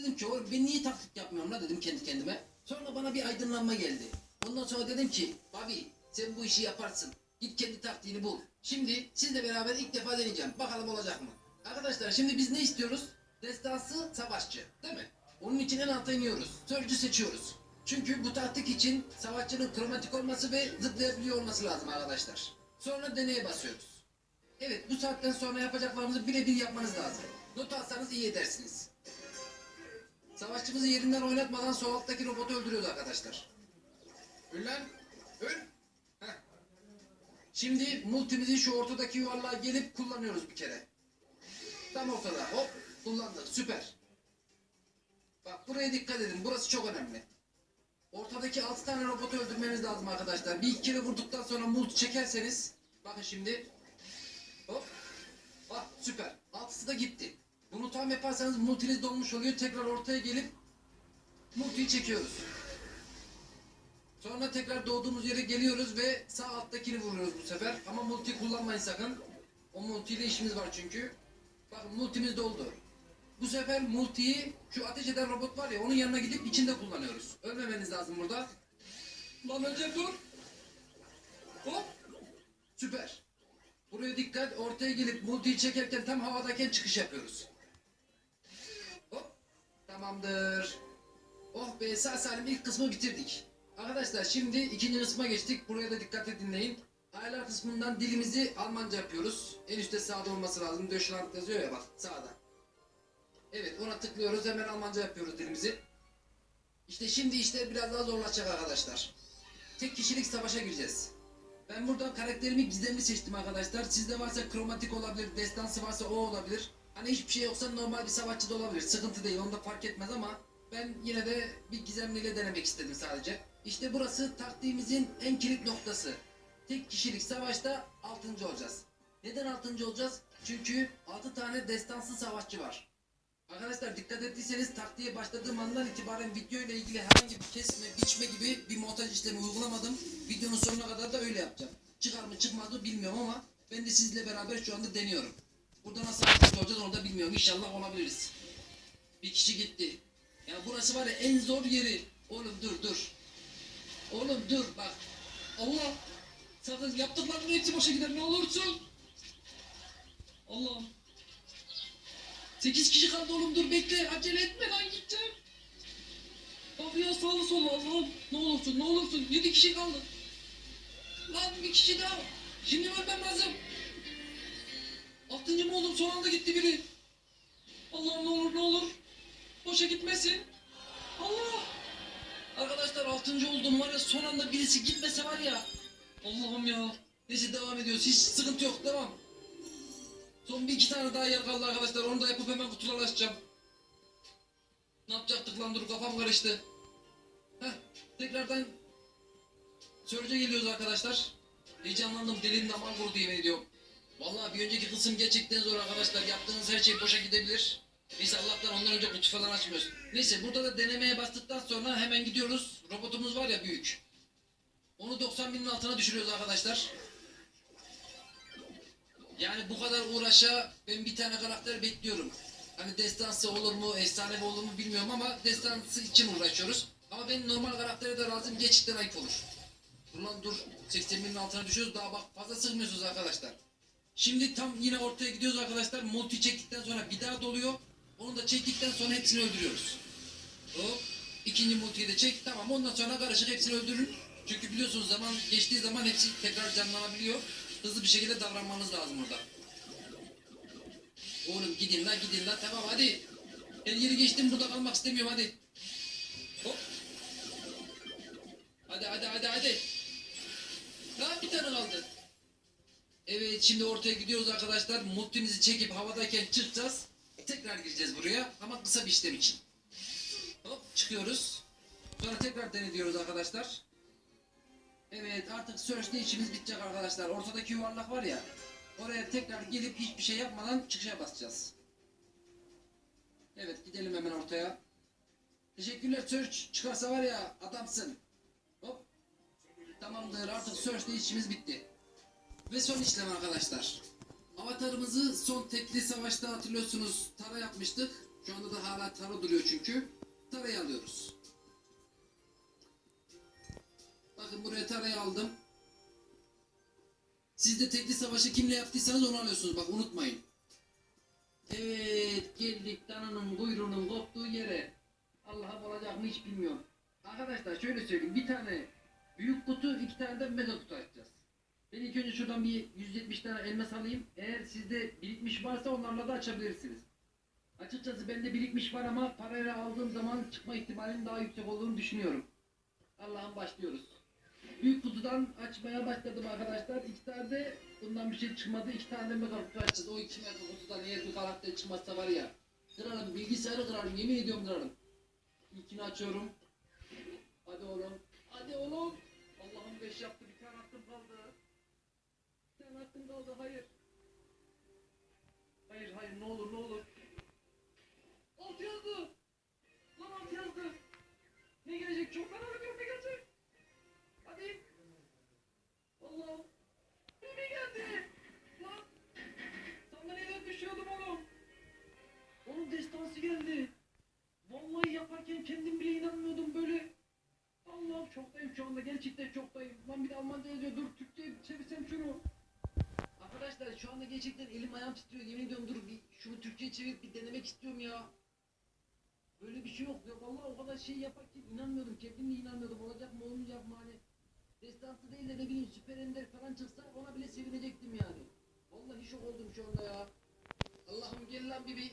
Dedim ki oğlum ben niye taklit yapmıyorum la dedim kendi kendime. Sonra bana bir aydınlanma geldi. Ondan sonra dedim ki abi sen bu işi yaparsın. Git kendi taktiğini bul. Şimdi sizle beraber ilk defa deneyeceğim. Bakalım olacak mı? Arkadaşlar şimdi biz ne istiyoruz? Destansı savaşçı değil mi? Onun için en alta iniyoruz. Sörcü seçiyoruz. Çünkü bu taktik için savaşçının kromatik olması ve zıplayabiliyor olması lazım arkadaşlar. Sonra deneye basıyoruz. Evet bu saatten sonra yapacaklarımızı birebir yapmanız lazım. Not alsanız iyi edersiniz. Savaşçımızı yerinden oynatmadan sol alttaki robotu öldürüyoruz arkadaşlar. Öl lan. Öl. Heh. Şimdi multimizi şu ortadaki yuvarlığa gelip kullanıyoruz bir kere. Tam ortada. Hop. Kullandık. Süper. Bak buraya dikkat edin. Burası çok önemli. Ortadaki 6 tane robotu öldürmemiz lazım arkadaşlar. Bir iki kere vurduktan sonra multi çekerseniz bakın şimdi hop bak süper. Altısı da gitti. Bunu tam yaparsanız multiniz dolmuş oluyor. Tekrar ortaya gelip multiyi çekiyoruz. Sonra tekrar doğduğumuz yere geliyoruz ve sağ alttakini vuruyoruz bu sefer. Ama multi kullanmayın sakın. O multiyle işimiz var çünkü. Bakın multimiz doldu. Bu sefer multiyi şu ateş eden robot var ya onun yanına gidip içinde kullanıyoruz. Ölmemeniz lazım burada. Lan önce dur. Hop. Süper. Buraya dikkat. Ortaya gelip multiyi çekerken tam havadayken çıkış yapıyoruz. Tamamdır. Oh be sağ salim ilk kısmı bitirdik. Arkadaşlar şimdi ikinci kısma geçtik. Buraya da dikkat dinleyin. Ayarlar kısmından dilimizi Almanca yapıyoruz. En üstte sağda olması lazım. Döşland yazıyor ya bak sağda. Evet ona tıklıyoruz hemen Almanca yapıyoruz dilimizi. İşte şimdi işte biraz daha zorlaşacak arkadaşlar. Tek kişilik savaşa gireceğiz. Ben burada karakterimi gizemli seçtim arkadaşlar. Sizde varsa kromatik olabilir, destansı varsa o olabilir. Hani hiçbir şey yoksa normal bir savaşçı da olabilir. Sıkıntı değil, onda fark etmez ama ben yine de bir gizemliyle denemek istedim sadece. İşte burası taktiğimizin en kilit noktası. Tek kişilik savaşta 6. olacağız. Neden 6. olacağız? Çünkü 6 tane destansı savaşçı var. Arkadaşlar dikkat ettiyseniz taktiğe başladığım andan itibaren video ile ilgili herhangi bir kesme, biçme gibi bir montaj işlemi uygulamadım. Videonun sonuna kadar da öyle yapacağım. Çıkar mı çıkmaz mı bilmiyorum ama ben de sizle beraber şu anda deniyorum. Burada nasıl aktif olacağız onu da bilmiyorum. İnşallah olabiliriz. Bir kişi gitti. Ya burası var ya en zor yeri. Oğlum dur dur. Oğlum dur bak. Allah. Sakın yaptıklarının hepsi boşa gider ne olursun. Allah'ım. Sekiz kişi kaldı oğlum dur bekle acele etme lan gideceğim. Abi ya sağlı solu Allah'ım ne olursun ne olursun yedi kişi kaldı. Lan bir kişi daha. Şimdi ölmem lazım. Altıncı mı oldum son anda gitti biri. Allah'ım ne olur ne olur. Boşa gitmesin. Allah. Arkadaşlar altıncı oldum var ya son anda birisi gitmese var ya. Allah'ım ya. Neyse devam ediyoruz hiç sıkıntı yok devam. Son bir iki tane daha yer kaldı arkadaşlar. Onu da yapıp hemen kutuları açacağım. Ne yapacaktık lan dur kafam karıştı. Heh tekrardan Sörce geliyoruz arkadaşlar. Heyecanlandım dilim damar vurdu yemin ediyorum. Vallahi bir önceki kısım gerçekten zor arkadaşlar. Yaptığınız her şey boşa gidebilir. Neyse Allah'tan ondan önce kutu falan açmıyoruz. Neyse burada da denemeye bastıktan sonra hemen gidiyoruz. Robotumuz var ya büyük. Onu 90 binin altına düşürüyoruz arkadaşlar. Yani bu kadar uğraşa ben bir tane karakter bekliyorum. Hani destansı olur mu, efsanevi olur mu bilmiyorum ama destansı için uğraşıyoruz. Ama ben normal karaktere de razıyım. Gerçekten ayıp olur. Dur lan dur. 80 binin altına düşüyoruz. Daha bak fazla sığmıyorsunuz arkadaşlar. Şimdi tam yine ortaya gidiyoruz arkadaşlar. Multi çektikten sonra bir daha doluyor. Onu da çektikten sonra hepsini öldürüyoruz. Hop. İkinci multiyi de çek. Tamam ondan sonra karışık hepsini öldürün. Çünkü biliyorsunuz zaman geçtiği zaman hepsi tekrar canlanabiliyor. Hızlı bir şekilde davranmanız lazım orada. Oğlum gidin la gidin la tamam hadi. Her yeri geçtim burada kalmak istemiyorum hadi. Hop. Hadi hadi hadi hadi. Evet şimdi ortaya gidiyoruz arkadaşlar. Multimizi çekip havadayken çıkacağız. Tekrar gireceğiz buraya ama kısa bir işlem için. Hop çıkıyoruz. Sonra tekrar denediyoruz arkadaşlar. Evet artık search'te işimiz bitecek arkadaşlar. Ortadaki yuvarlak var ya. Oraya tekrar gelip hiçbir şey yapmadan çıkışa basacağız. Evet gidelim hemen ortaya. Teşekkürler search. Çıkarsa var ya adamsın. Hop. Tamamdır artık search'te işimiz bitti. Ve son işlem arkadaşlar. Avatarımızı son tekli savaşta hatırlıyorsunuz tara yapmıştık. Şu anda da hala tara duruyor çünkü. Tarayı alıyoruz. Bakın buraya tarayı aldım. Siz de tekli savaşı kimle yaptıysanız onu alıyorsunuz. Bak unutmayın. Evet geldik dananın kuyruğunun koptuğu yere. Allah'ım olacak mı hiç bilmiyorum. Arkadaşlar şöyle söyleyeyim. Bir tane büyük kutu, iki tane de mega kutu açacağız. Ben ilk önce şuradan bir 170 tane elmas alayım. Eğer sizde birikmiş varsa onlarla da açabilirsiniz. Açıkçası bende birikmiş var ama parayla aldığım zaman çıkma ihtimalinin daha yüksek olduğunu düşünüyorum. Allah'ım başlıyoruz. Büyük kutudan açmaya başladım arkadaşlar. İki tane de bundan bir şey çıkmadı. İki tane de mega kutu açacağız. O iki mega kutudan eğer bir karakter çıkmazsa var ya. Kırarım bilgisayarı kırarım yemin ediyorum kırarım. İlkini açıyorum. Hadi oğlum. Hadi oğlum. Allah'ım beş yaptı bir tane hakkım kaldı. Tane hakkım kaldı hayır. Hayır hayır ne olur ne olur. Alt yazdı. Lan alt yazdı. Ne gelecek çok merak ediyorum ne gelecek. Hadi. Allah'ım. Ne geldi? Lan. Sandalyeden düşüyordum oğlum. Onun destansı geldi. Vallahi yaparken kendim bile inanmıyordum böyle. Allah'ım şoktayım şu anda gerçekten şoktayım. Lan bir de Almanca yazıyor dur Türkçe çevirsem şunu. Arkadaşlar şu anda gerçekten elim ayağım titriyor yemin ediyorum dur bir şunu Türkçe'ye çevirip bir denemek istiyorum ya. Böyle bir şey yok ya vallahi o kadar şey yaparken inanmıyordum kendim de inanmıyordum olacak mı olmayacak mı hani. Destansı değil de ne bileyim süper ender falan çıksa ona bile sevinecektim yani. Vallahi şok oldum şu anda ya. Allah'ım gel lan bir bir